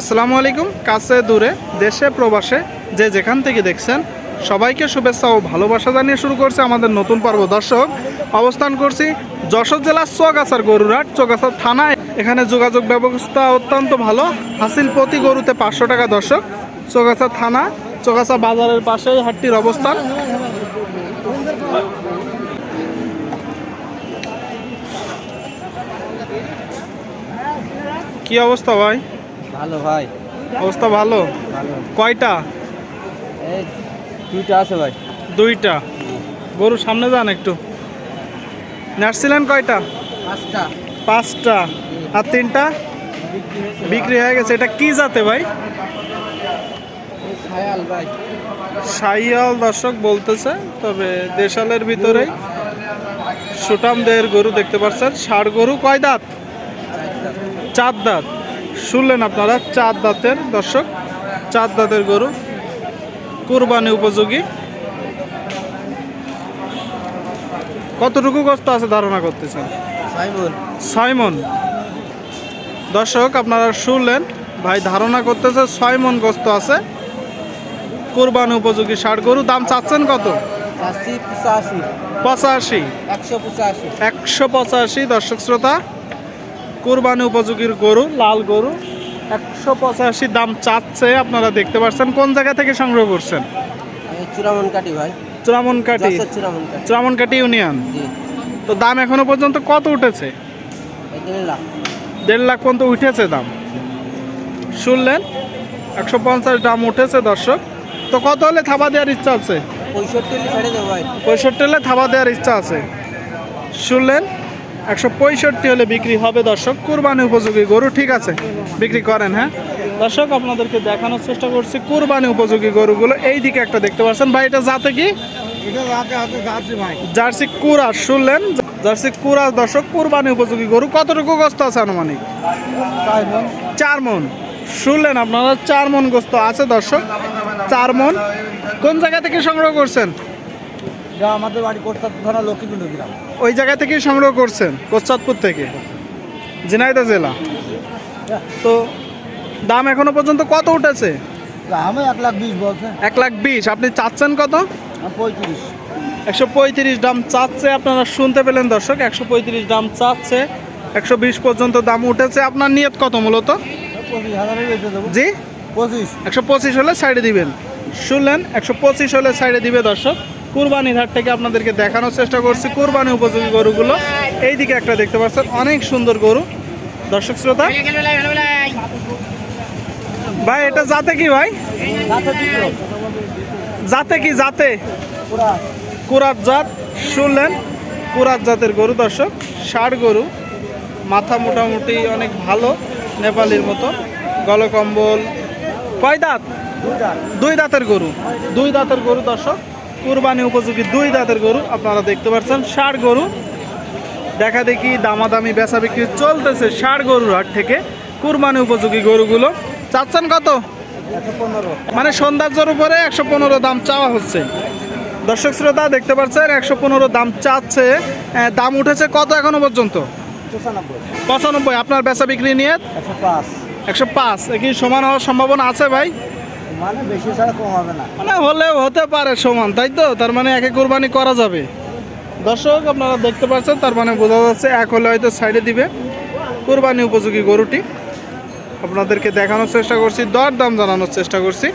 আসসালামু আলাইকুম, কাছে দূরে, দেশে, প্রবাসে, যে যেখান থেকে দেখছেন, সবাইকে শুভেচ্ছা ও ভালোবাসা জানিয়ে শুরু করছে আমাদের নতুন পর্ব। দর্শক, অবস্থান করছি যশোর জেলার চোগাছার গরুরহাট, চোগাছার থানায়। এখানে যোগাযোগ ব্যবস্থা অত্যন্ত ভালো। হাসিল প্রতি গরুতে পাঁচশো টাকা, দর্শক। চোগাছা থানা চোগাছা বাজারের পাশেই হাটটির অবস্থান। কি অবস্থা ভাই? ভালো ভাই। অবস্থা ভালো? কয়টা? দুইটা আছে ভাই। দুইটা। গরু সামনে যান একটু। নার্সিলেন কয়টা? পাঁচটা। পাঁচটা। আর তিনটা? বিক্রি হয়ে গেছে। এটা কি জাতে ভাই? ভাই। সাইয়াল দর্শক বলতেছে তবে দেশালের ভিতরেই সুটাম দেহের গরু দেখতে পাচ্ছেন। ষাট গরু কয় দাঁত। চার দাঁত। শুনলেন আপনারা চার দাঁতের দর্শক চার দাঁতের গরু কুরবানি উপযোগী। কতটুকু কষ্ট আছে ধারণা করতেছেন? সাইমন। দর্শক আপনারা শুনলেন ভাই ধারণা করতেছে ছয় মন গোস্ত আছে। কোরবানি উপযোগী ষাট গরু দাম চাচ্ছেন কত? পঁচাশি। একশো পঁচাশি দর্শক শ্রোতা। কোরবানি উপযোগীর গরু লাল গরু একশো পঁচাশি দাম চাচ্ছে আপনারা দেখতে পাচ্ছেন। কোন জায়গা থেকে সংগ্রহ করছেন? আমি চূড়ামন ভাই। চুরামনকাটি যশোর চুরামনকাটি ইউনিয়ন? তো দাম এখনও পর্যন্ত কত উঠেছে? দেড় লাখ। পর্যন্ত উঠেছে দাম। শুনলেন? একশো পঞ্চাশ দাম উঠেছে দর্শক। তো কত হলে থাবা দেওয়ার ইচ্ছা আছে? পঁয়ষট্টি হলে থাবা দেওয়ার ইচ্ছা আছে। শুনলেন? একশো পঁয়ষট্টি হলে বিক্রি হবে। দর্শক কুরবানি উপযোগী গরু ঠিক আছে বিক্রি করেন হ্যাঁ? দর্শক আপনাদেরকে দেখানোর চেষ্টা করছি কুরবানি উপযোগী গরুগুলো। এই দিকে একটা দেখতে পাচ্ছেন ভাই এটা যাতে কি? জার্সি কুরাস শুনলেন? জার্সি কুরাস দর্শক কুরবানি উপযোগী গরু। কতটুকু গস্ত আছে আনুমানিক? চার মন। শুনলেন আপনারা? চার মন গোস্ত আছে দর্শক। চার মন। কোন জায়গা থেকে সংগ্রহ করছেন? যা আমাদের বাড়ি করতে থানা লক্ষ্মীপুর গ্রাম। ওই জায়গা থেকেই সংগ্রহ করছেন কোচাতপুর থেকে? ঝিনাইদহ জেলা? তো দাম এখনও পর্যন্ত কত উঠেছে? আমি এক লাখ বিশ বলছে। এক লাখ বিশ আপনি চাচ্ছেন কত? পঁয়ত্রিশ। একশো পঁয়ত্রিশ দাম চাচ্ছে আপনারা শুনতে পেলেন দর্শক একশো পঁয়ত্রিশ দাম চাচ্ছে একশো বিশ পর্যন্ত দাম উঠেছে আপনার নিয়ত কত মূলত? জি? পঁচিশ। একশো পঁচিশ হলে সাইডে দিবেন। শুনলেন একশো পঁচিশ হলে সাইডে দিবে দর্শক। কুরবানির হাট থেকে আপনাদেরকে দেখানোর চেষ্টা করছি। কুরবানি উপযোগী গরুগুলো। এইদিকে একটা দেখতে পাচ্ছেন, অনেক সুন্দর গরু। দর্শক শ্রোতা, ভাই, এটা যাতে কি ভাই? যাতে কি জাতে? কুরাত জাত, শুনলেন? কুরাত জাতের গরু, দর্শক। ষাট গরু। মাথা মোটামুটি অনেক ভালো, নেপালির মতো। গলকম্বল। কয় দাঁত? দুই দাঁতের গরু। দুই দাঁতের গরু, দর্শক। কুরবানি উপযোগী দুই দাঁতের গরু আপনারা দেখতে পাচ্ছেন ষাট গরু। দেখা দেখি দামাদামি বেচা বিক্রি চলতেছে ষাট গরুর হাট থেকে কুরবানি উপযোগী গরুগুলো। চাচ্ছেন কত? মানে সৌন্দর্যের উপরে একশো পনেরো দাম চাওয়া হচ্ছে। দর্শক শ্রোতা দেখতে পাচ্ছেন একশো পনেরো দাম চাচ্ছে। দাম উঠেছে কত এখনও পর্যন্ত? পঁচানব্বই। পঁচানব্বই আপনার বেচা বিক্রি নিয়ে? একশো পাঁচ। একশো পাঁচ। সমান হওয়ার সম্ভাবনা আছে ভাই? মানে বেশি ছাড়া কম হবে না। মানে হলেও হতে পারে সমান, তাই তো? তার মানে একে কোরবানি করা যাবে। দর্শক, আপনারা দেখতে পাচ্ছেন, তার মানে বোঝা যাচ্ছে এক হলে হয়তো সাইডে দিবে। কোরবানি উপযোগী গরুটি। আপনাদেরকে দেখানোর চেষ্টা করছি দর দাম জানানোর চেষ্টা করছি।